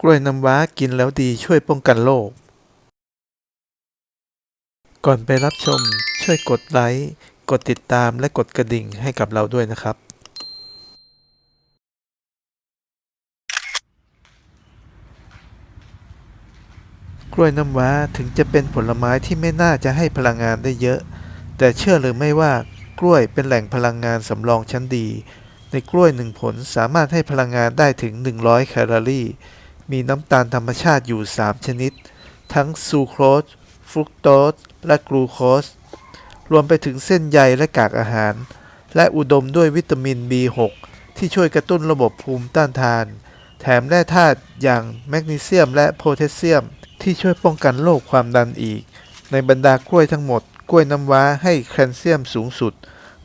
กล้วยน้ำว้ากินแล้วดีช่วยป้องกันโรค ก่อนไปรับชมช่วยกดไลค์ กดติดตามและกดกระดิ่งให้กับเราด้วยนะครับ กล้วยน้ำว้าถึงจะเป็นผลไม้ที่ไม่น่าจะให้พลังงานได้เยอะ แต่เชื่อหรือไม่ว่ากล้วยเป็นแหล่งพลังงานสำรองชั้นดี ในกล้วยหนึ่งผลสามารถให้พลังงานได้ถึง 100 แคลอรี่ มีน้ำตาลธรรมชาติอยู่ 3 ชนิด ทั้งซูโครสฟรุกโตสและกลูโคส รวมไปถึงเส้นใยและกากอาหาร และอุดมด้วยวิตามิน B6 ที่ช่วยกระตุ้นระบบภูมิต้านทาน แถมแร่ธาตุอย่างแมกนีเซียมและโพแทสเซียม ที่ช่วยป้องกันโรคความดันอีก ในบรรดากล้วยทั้งหมด กล้วยน้ำว้าให้แคลเซียมสูงสุด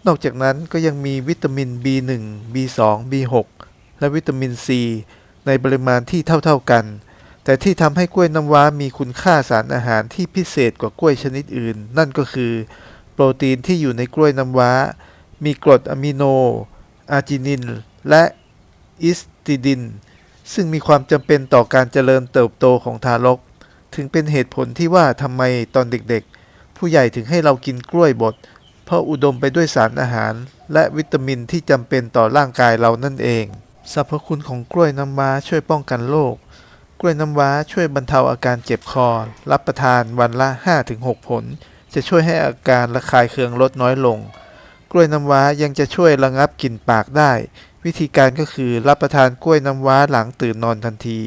นอกจากนั้นก็ยังมีวิตามิน B1 B2 B6 และวิตามิน C ในปริมาณที่เท่าๆกัน แต่ที่ทำให้กล้วยน้ำว้ามีคุณค่าสารอาหารที่พิเศษกว่ากล้วยชนิดอื่น นั่นก็คือ โปรตีนที่อยู่ในกล้วยน้ำว้า มีกรดอะมิโน อาร์จินิน และอิสติดิน ซึ่งมีความจำเป็นต่อการเจริญเติบโตของทารก ถึงเป็นเหตุผลที่ว่าทำไมตอนเด็กๆ ผู้ใหญ่ถึงให้เรากินกล้วยบด เพราะอุดมไปด้วยสารอาหาร และวิตามินที่จำเป็นต่อร่างกายเรานั่นเอง สรรพคุณของกล้วยน้ำว้าช่วยป้องกันโรค กล้วยน้ำว้าช่วยบรรเทาอาการเจ็บคอ รับประทานวันละ 5-6 ผล จะช่วยให้อาการระคายเคืองลดน้อยลง กล้วยน้ำว้ายังจะช่วยระงับกลิ่นปากได้ วิธีการก็คือรับประทานกล้วยน้ำว้าหลังตื่นนอนทันที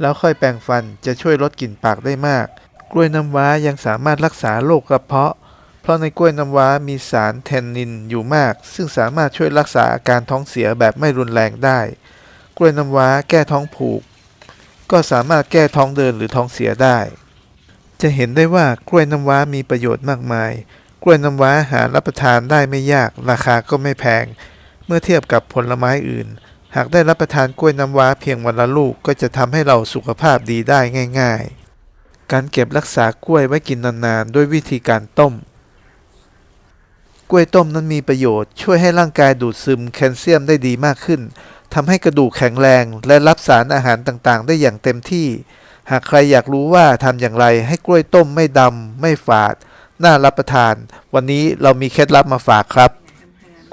แล้วค่อยแปรงฟันจะช่วยลดกลิ่นปากได้มาก กล้วยน้ำว้ายังสามารถรักษาโรคกระเพาะ เพราะในกล้วยน้ำว้ามีสารแทนนินอยู่มาก ซึ่งสามารถช่วยรักษาอาการท้องเสียแบบไม่รุนแรงได้ กล้วยน้ำว้าแก้ท้องผูก ก็สามารถแก้ท้องเดินหรือท้องเสียได้ จะเห็นได้ว่ากล้วยน้ำว้ามีประโยชน์มากมาย กล้วยน้ำว้าหารับประทานได้ไม่ยาก ราคาก็ไม่แพง เมื่อเทียบกับผลไม้อื่น หากได้รับประทานกล้วยน้ำว้าเพียงวันละลูกก็จะทำให้เราสุขภาพดีได้ง่าย ๆ การเก็บรักษากล้วยไว้กินนานๆด้วยวิธีการต้ม กล้วยต้มนั้นมีประโยชน์ ช่วยให้ร่างกายดูดซึมแคลเซียมได้ดีมากขึ้นทำให้กระดูกแข็งแรง และรับสารอาหารต่างๆ ได้อย่างเต็มที่ หากใครอยากรู้ว่าทำอย่างไรให้กล้วยต้มไม่ดำไม่ฝาด น่ารับประทาน วันนี้เรามีเคล็ดลับมาฝากครับ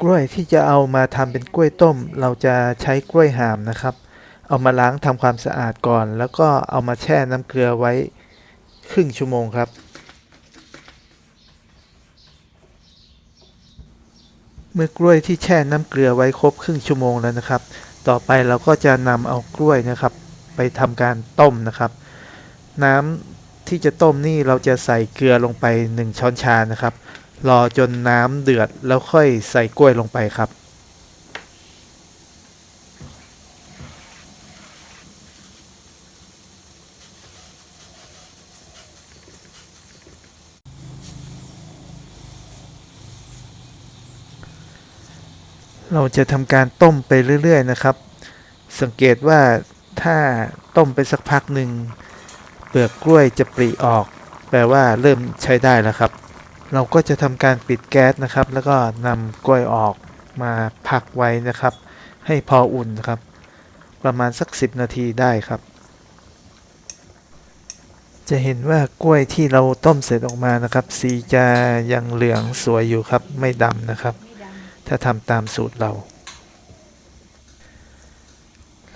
กล้วยที่จะเอามาทำเป็นกล้วยต้ม เราจะใช้กล้วยหามนะครับ เอามาล้างทำความสะอาดก่อน แล้วก็เอามาแช่น้ำเกลือไว้ ครึ่งชั่วโมงครับ เมื่อกล้วยที่แช่น้ำเกลือไว้ครบครึ่งชั่วโมงแล้วนะครับ ต่อไปเราก็จะนำเอากล้วยนะครับ ไปทำการต้มนะครับ น้ำที่จะต้มนี่เราจะใส่เกลือลงไป 1 ช้อนชานะครับ รอจนน้ำเดือดแล้วค่อยใส่กล้วยลงไปครับ เราจะทำการต้มไปเรื่อย ๆ นะครับ สังเกตว่าถ้าต้มไปสักพักหนึ่งเปลือกกล้วยจะปริออก แปลว่าเริ่มใช้ได้แล้วครับ เราก็จะทำการปิดแก๊สนะครับ แล้วก็นำกล้วยออกมาพักไว้นะครับ ให้พออุ่นครับ ประมาณสัก 10 นาทีได้ครับ จะเห็นว่ากล้วยที่เราต้มเสร็จออกมานะครับ สีจะยังเหลืองสวยอยู่ครับ ไม่ดำนะครับ ถ้าทำตามสูตรเรา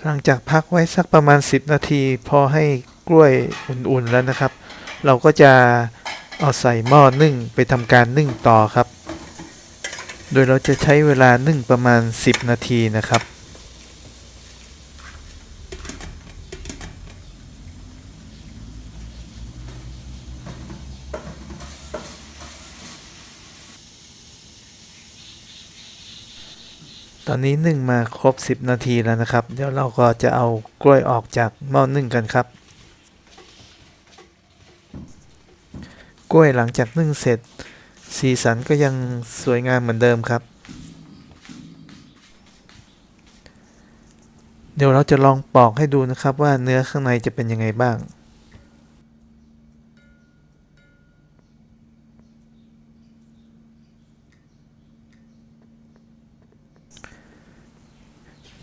หลังจากพักไว้สักประมาณ 10 นาที พอให้กล้วยอุ่นๆแล้วนะครับ เราก็จะเอาใส่หม้อนึ่งไปทำการนึ่งต่อครับ โดยเราจะใช้เวลานึ่งประมาณ 10 นาทีนะครับ ตอนนี้นึ่งมาครบ 10 นาทีแล้วนะครับ เดี๋ยวเราก็จะเอากล้วยออกจากหม้อนึ่งกันครับ กล้วยหลังจากนึ่งเสร็จ สีสันก็ยังสวยงามเหมือนเดิมครับ เดี๋ยวเราจะลองปอกให้ดูนะครับว่าเนื้อข้างในจะเป็นยังไงบ้าง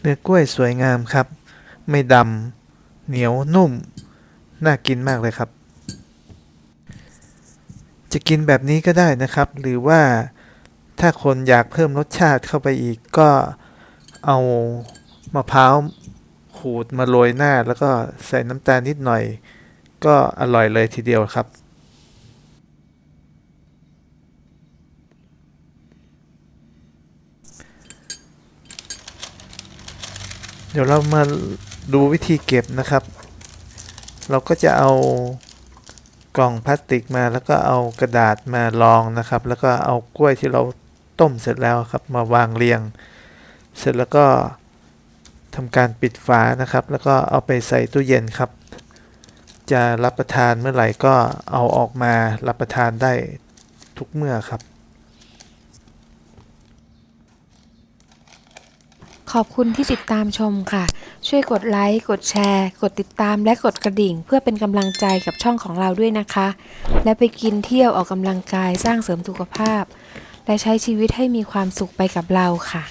เนื้อกล้วยสวยงามครับ ไม่ดำ เหนียวนุ่ม น่ากินมากเลยครับ จะกินแบบนี้ก็ได้นะครับ หรือว่าถ้าคนอยากเพิ่มรสชาติเข้าไปอีกก็เอามะพร้าวขูดมาโรยหน้า แล้วก็ใส่น้ำตาลนิดหน่อย ก็อร่อยเลยทีเดียวครับ เดี๋ยวเรามาดูวิธีเก็บนะครับ เราก็จะเอากล่องพลาสติกมาแล้วก็เอากระดาษมารองนะครับ แล้วก็เอากล้วยที่เราต้มเสร็จแล้วครับ มาวางเรียง เสร็จแล้วก็ทำการปิดฝานะครับ แล้วก็เอาไปใส่ตู้เย็นครับ จะรับประทานเมื่อไหร่ก็เอาออกมารับประทานได้ทุกเมื่อครับ ขอบคุณที่ติดตามชมค่ะ ช่วยกดไลค์ กดแชร์ กดติดตามและกดกระดิ่ง เพื่อเป็นกำลังใจกับช่องของเราด้วยนะคะ และไปกินเที่ยวออกกำลังกายสร้างเสริมสุขภาพ และใช้ชีวิตให้มีความสุขไปกับเราค่ะ